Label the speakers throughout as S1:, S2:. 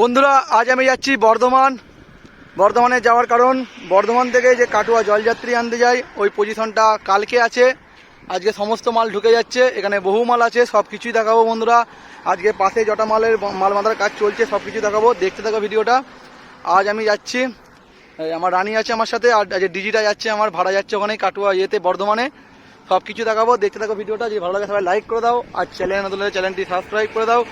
S1: বন্ধুরা, আজ আমি যাচ্ছি বর্ধমান। বর্ধমানে যাওয়ার কারণ, বর্ধমান থেকে যে কাটুয়া জলযাত্রী আনতে যাই, ওই পজিশনটা কালকে আছে। আজকে সমস্ত মাল ঢুকে যাচ্ছে, এখানে বহু মাল আছে সব কিছুই দেখাবো বন্ধুরা। আজকে পাশে জটা মালের মাল বাঁধার কাজ চলছে সব কিছু দেখাবো, দেখতে থাকো ভিডিওটা। আজ আমি যাচ্ছি আমার রানী আছে আমার সাথে, আর যে ডিজিটা যাচ্ছে, আমার ভাড়া যাচ্ছে ওখানে কাটুয়া ইয়েতে বর্ধমানে। সব কিছু দেখাবো, দেখতে থাকো ভিডিওটা, যদি ভালো লাগে সবাই লাইক করে দাও, আর চ্যানেল নতুন চ্যানেলটি সাবস্ক্রাইব করে দাও।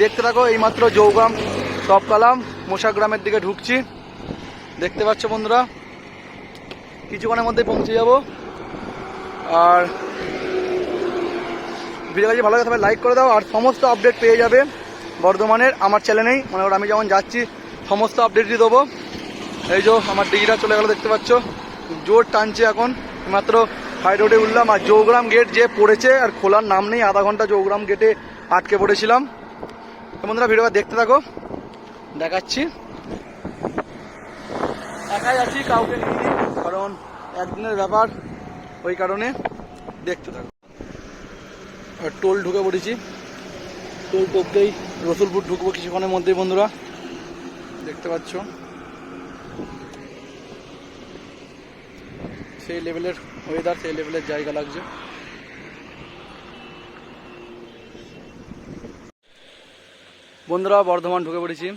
S1: দেখতে থাকো এইমাত্র জৌগ্রাম সব কালাম, মোশাগ্রামের দিকে ঢুকছি। দেখতে পাচ্ছ বন্ধুরা, কিছুক্ষণের মধ্যে পৌঁছে যাব। আর ভিডিও কাছে ভালো লাগে সবাই লাইক করে দাও, আর সমস্ত আপডেট পেয়ে যাবে বর্ধমানের আমার চ্যানেলেই মনে আমি যেমন যাচ্ছি, সমস্ত আপডেট দিয়ে দেবো। এই যে আমার ডিজিটা চলে গেল, দেখতে পাচ্ছ। জোর টানছে এখন। মাত্র হাই রোডে উঠলাম, আর জৌগ্রাম গেট যে পড়েছে, আর খোলার নাম নেই, আধা ঘণ্টা জৌগ্রাম গেটে আটকে পড়েছিলাম। বন্ধুরা, ভিডিওটা দেখতে থাকো। দেখাচ্ছি। একাই আছি কাউকে নিয়ে, কারণ একদিনের ব্যাপার, ওই কারণে দেখতে থাকো। আর টোল ঢুকে পড়েছি। টোল টোপতেই রসুলপুর ঢুকবো কিছুক্ষণের মধ্যেই, বন্ধুরা। দেখতে পাচ্ছ? সেই লেভেলের ওয়েদার সেই লেভেলের জায়গা লাগছে। বন্ধুরা, বর্ধমান ঢুকে পড়েছি।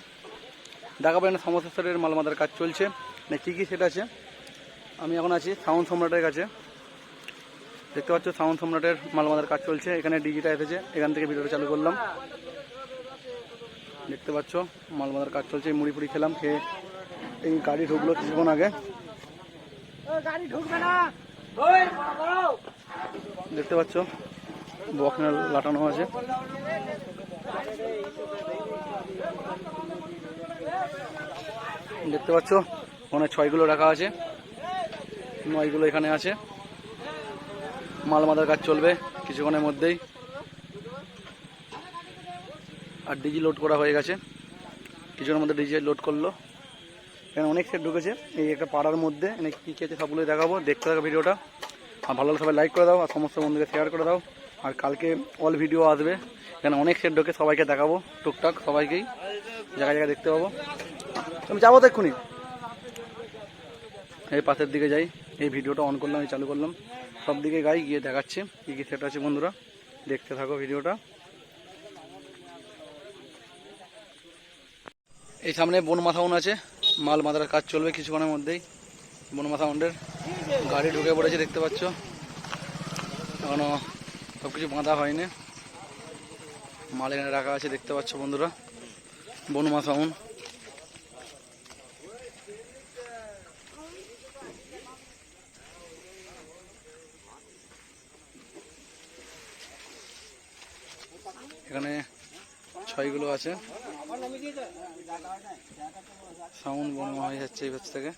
S1: দেখাবো এখানে সমস্ত স্তরের মালমাদার কাজ চলছে। মানে কী কী সেট আছে? আমি এখন আছি সাউন্ড সম্রাটের কাছে। দেখতে পাচ্ছ সাউন্ড সম্রাটের মালমাদার কাজ চলছে। এখানে ডিজিটা এসেছে। এখান থেকে ভিডিওটা চালু করলাম। দেখতে পাচ্ছ মালমাদার কাজ চলছে। মুড়ি ফুড়ি খেলাম খেয়ে এই গাড়ি ঢুকলো কিছুক্ষণ আগে। দেখতে পাচ্ছ বক্সিনাল লাটানো আছে। দেখতে পাচ্ছ? ওখানে ছয়গুলো রাখা আছে। নয়গুলো এখানে আছে। মাল মাদার কাজ চলবে কিছুক্ষণের মধ্যেই। আর ডিজি লোড করা হয়ে গেছে। কিছুক্ষণের মধ্যে ডিজি লোড করল। এখানে অনেক সেট ঢুকেছে। এই একটা পাড়ার মধ্যে। এখানে কী কী আছে সবগুলোই দেখাবো। দেখতে থাকো ভিডিওটা। আর ভালো সবাই লাইক করে দাও। আর সমস্ত বন্ধুকে শেয়ার করে দাও। আর কালকে অল ভিডিও আসবে। এখানে অনেক সেট ঢোকে সবাইকে দেখাবো। টুকটাক সবাইকেই। জায়গায় জায়গায় দেখতে পাবো। আমি যাব তো এক্ষুনি। এই পাশের দিকে যাই। এই ভিডিওটা অন করলাম চালু করলাম। সব দিকে গাই, গিয়ে দেখাচ্ছি কী কী সেট আছে বন্ধুরা। দেখতে থাকো ভিডিওটা। এই সামনে বনমা সাউন্ড আছে। মাল মাদার কাজ চলবে কিছুক্ষণের মধ্যেই। বনমা সাউন্ডের গাড়ি ঢুকে পড়েছে, দেখতে পাচ্ছ। এখনও সব কিছু বাঁধা হয়নি। মাল এখানে রাখা আছে, দেখতে পাচ্ছ বন্ধুরা। বনমা সাউন্ড এখানে ছয়গুলো আছে। সাউন্ড বনমা হয়ে যাচ্ছে এই পাশ থেকে।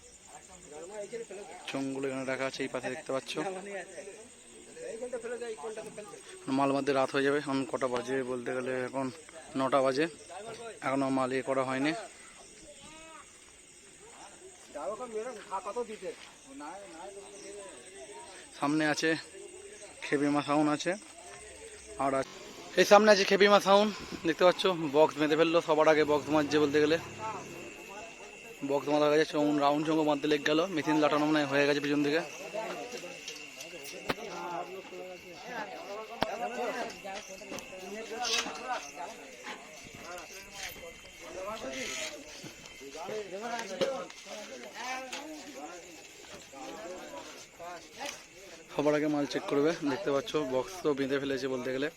S1: চোঙগুলো এখানে রাখা আছে এই পাশে দেখতে পাচ্ছ। মাল মধ্যে রাত হয়ে যাবে। এখন কটা বাজে বলতে গেলে এখন নটা বাজে। এখনও মাল ইয়ে করা হয়নি। সামনে আছে খেবিমা সাউন্ড আছে। আর আছে- এই সামনে আছে খেপিমা সাউন্ড দেখতে পাচ্ছ? বক্স বেঁধে ফেলল, সবার আগে বক্স মারছে বলতে গেলে। বক্স মারা হয়ে গেছে রাউন্ড চঙ্গ বাঁধতে লেগে গেল মেশিন লাটানো মানে হয়ে গেছে পিছন দিকে সবার আগে মাল চেক করবে, দেখতে পাচ্ছ বক্স তো বেঁধে ফেলেছে বলতে গেলে।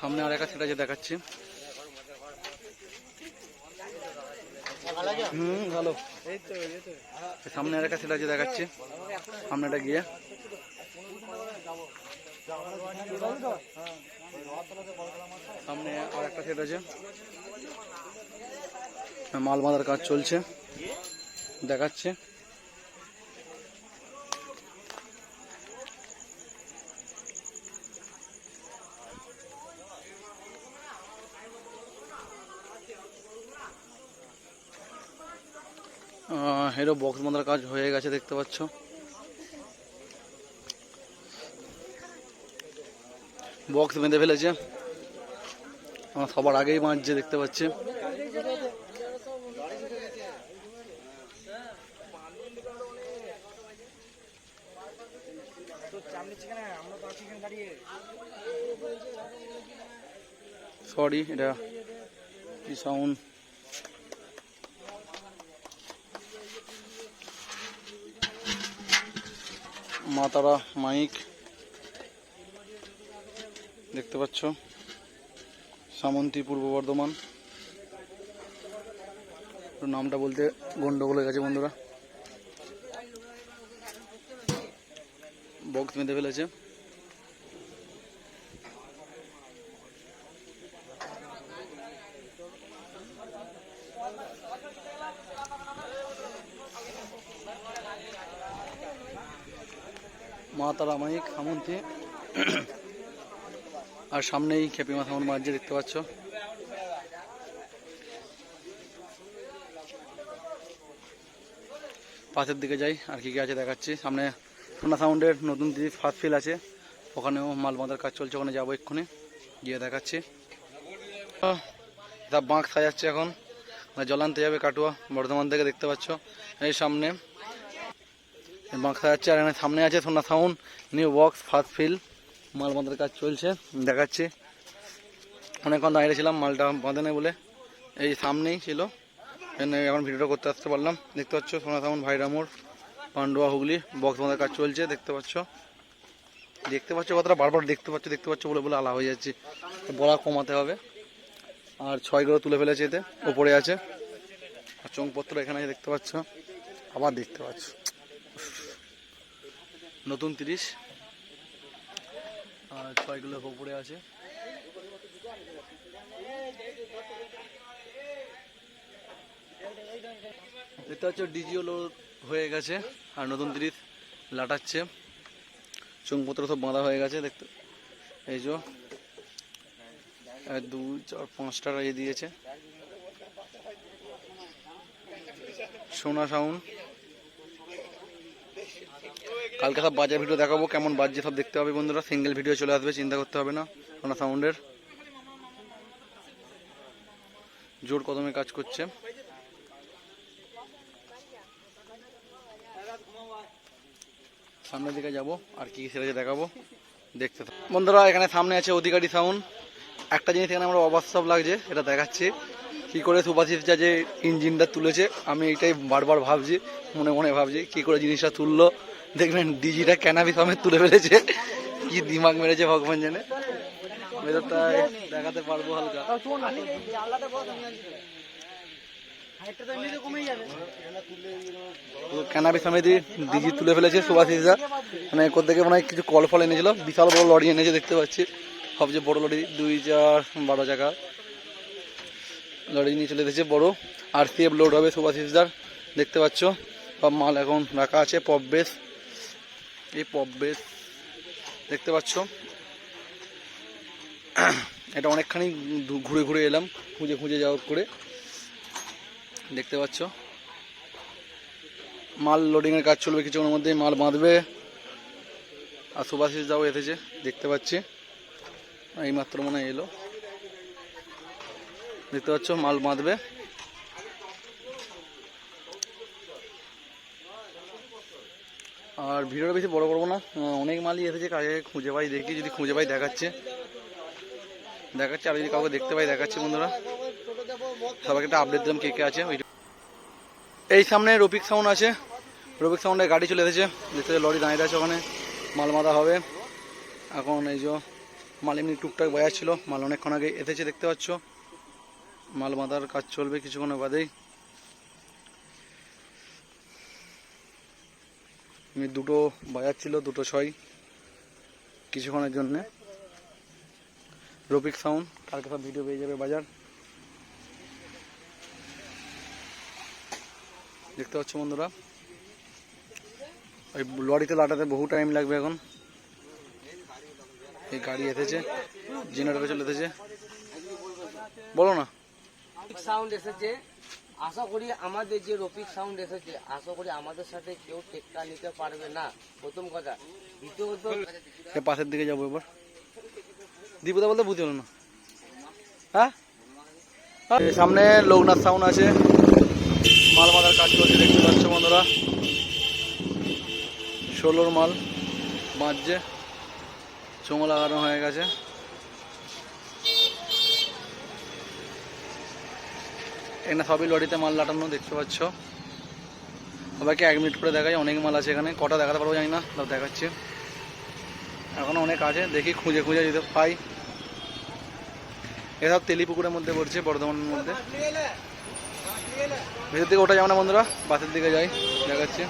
S1: সামনে আর একটা সেটা যে দেখাচ্ছি। হুম, ভালো। সামনে আর একটা সেটা যে দেখাচ্ছি। সামনেটা গিয়ে। সামনে আর একটা সেট আছে মাল বাঁধার কাজ চলছে। দেখাচ্ছে। হেরো বক্স বাঁধার কাজ হয়ে গেছে, দেখতে পাচ্ছ। বক্স বেঁধে ফেলেছে। আমার সবার আগেই মারছে দেখতে পাচ্ছি। সরি এটা কি সাউন্ড মাতারা, মাইক। দেখতে পাচ্ছ? সামন্তী পূর্ব বর্ধমান। নামটা বলতে গন্ডগোল হয়ে গেছে বন্ধুরা। বক্স বেঁধে ফেলেছে। মা তারা মাইক সামন্তী আর সামনেই খেপি মাথা আমার মাঝে দেখতে পাচ্ছ। পাশের দিকে যাই, আর কি কি আছে দেখাচ্ছি। সামনে সোনা সাউন্ডের নতুন দিদি ফার্স্ট ফিল আছে। ওখানেও মাল বাঁধার কাজ চলছে, ওখানে যাব এক্ষুনি। গিয়ে দেখাচ্ছি। তা বাঁক সাজাচ্ছে এখন। জল আনতে যাবে কাটুয়া বর্ধমান থেকে দেখতে পাচ্ছ। এই সামনে বাঁক সাজাচ্ছে আর এখানে সামনে আছে সোনা sound new box first fill মাল বাঁধার কাজ চলছে, দেখাচ্ছি। অনেকক্ষণ দাঁড়িয়ে ছিলাম, মালটা বাঁধে নেই বলে। এই সামনেই ছিল। এখানে ভিডিওটা করতে আসতে পারলাম। দেখতে পাচ্ছ, সোনা সামন ভাইরামোর পান্ডুয়া হুগলি, বক্স বাঁধার কাজ চলছে, দেখতে পাচ্ছ। দেখতে পাচ্ছ কতটা, বারবার দেখতে পাচ্ছ দেখতে পাচ্ছ বলে বলে আলা হয়ে যাচ্ছে। বলা কমাতে হবে। আর ছয়গুলো তুলে ফেলেছে এতে ওপরে আছে। আর চোঙপত্র এখানে দেখতে পাচ্ছ। আবার দেখতে পাচ্ছ। নতুন তিরিশ। আর ছয়গুলো ওপরে আছে। দেখতে পাচ্ছ ডিজিও লোড হয়ে গেছে, আর নতুন তিরিশ লাটাচ্ছে। চুংপত্র সব বাঁধা হয়ে গেছে, দেখতে এই যে দুই, চার, পাঁচটা ইয়ে দিয়েছে। সোনা সাউন্ড। কালকে সব বাজার ভিডিও দেখাবো, কেমন বাজছে সব দেখতে হবে বন্ধুরা। সিঙ্গেল ভিডিও চলে আসবে, চিন্তা করতে হবে না সোনা সাউন্ডের জোর কদমে কাজ করছে। সামনের দিকে যাব, আর কি সেটা দেখাবো, দেখতে বন্ধুরা, এখানে সামনে আছে অধিকারী সাউন্ড একটা জিনিস এখানে আমার অবাস্তব লাগছে, এটা দেখাচ্ছি। কি করে সুভাষিস যা যে ইঞ্জিনটা তুলেছে, আমি এটাই বারবার ভাবছি, মনে মনে ভাবছি, কি করে জিনিসটা তুললো। দেখবেন ডিজিটা ক্যানাবি সমেত তুলে ফেলেছে। কি দিমাগ মেরেছে ভগবান জানে। ভেতরটা দেখাতে পারব হালকা। ক্যানাবি সমিতি ডিজি তুলে ফেলেছে সুভাষিস দা। মানে এর থেকে মনে হয় কিছু কল ফল এনেছিল। বিশাল বড় লরি এনেছে, দেখতে পাচ্ছি। সবচেয়ে বড় লরি, দুই চার বারো চাকা। লরি নিয়ে চলে এসেছে বড় আর সিএফ লোড হবে সুভাষিসদার দেখতে পাচ্ছ, সব মাল এখন রাখা আছে, পপ বেস। এই পপ বেস, দেখতে পাচ্ছ। এটা অনেকখানি ঘুরে ঘুরে এলাম, খুঁজে খুঁজে যাওয়া করে। দেখতে পাচ্ছ। মাল লোডিংয়ের কাজ চলবে কিছুক্ষণের মধ্যে মাল বাঁধবে। আর সুভাষিস দাও এসেছে, দেখতে পাচ্ছি। এইমাত্র মনে হয় এলো। দেখতে পাচ্ছ, মাল বাঁধবে। আর ভিডিওটা বেশি বড় করব না। অনেক মালই এসেছে কাজে, খুঁজে পাই, দেখি, যদি খুঁজে পাই, দেখাচ্ছে। দেখাচ্ছে, আর যদি কাউকে দেখতে পাই, দেখাচ্ছে, বন্ধুরা। সবাইকে একটা আপডেট দিলাম কে কে আছে। ওই এই সামনে রফিক সাউন্ড আছে। রফিক সাউন্ডের গাড়ি চলে এসেছে। দেখতে লরি দাঁড়িয়ে আছে ওখানে। মাল মাথা হবে। এখন এই যে মাল এমনি টুকটাক বাজাচ্ছিল মাল অনেকক্ষণ আগে এসেছে, দেখতে পাচ্ছ। মাল বাঁধার কাজ চলবে কিছুক্ষণের বাদেই। দুটো বাজাচ্ছিল দুটো ছয় কিছুক্ষণের জন্যে। রফিক সাউন্ড কালকে সব ভিডিও পেয়ে যাবে বাজার? দেখতে পাচ্ছ বন্ধুরা, ওই লরিতে লাটাতে বহু টাইম লাগবে এখন। এই গাড়ি এসেছে জেনারেটর চলে এসেছে। বলো না।
S2: সাউন্ড এসেছে। আশা করি আমাদের যে রফিক সাউন্ড এসেছে, আশা করি আমাদের সাথে কেউ টেক্কা নিতে পারবে না। প্রথম কথা। দ্বিতীয়ত
S1: পাশের দিকে যাব এবার। দীপদা বলতে বুঝতে হলো না। হ্যাঁ? এই সামনে লোকনাথ সাউন্ড আছে। মাল মাদার কাজ করছে দেখতে পাচ্ছ বন্ধুরা। ষোলোর মাল বাঁচছে চোঙ লাগানো হয়ে গেছে। এখানে সবই লরিতে মাল লাটানো দেখতে পাচ্ছ। সবাইকে এক মিনিট করে দেখাই, অনেক মাল আছে এখানে। কটা দেখাতে পারব জানি না তাও দেখাচ্ছে। এখনও অনেক আছে, দেখি খুঁজে খুঁজে যদি পাই। এসব তেলিপুকুরের মধ্যে পড়ছে, বর্ধমানের মধ্যে। ভেতর দিকে ওটা যাব না বন্ধুরা, বাসের দিকে যাই, দেখাচ্ছি।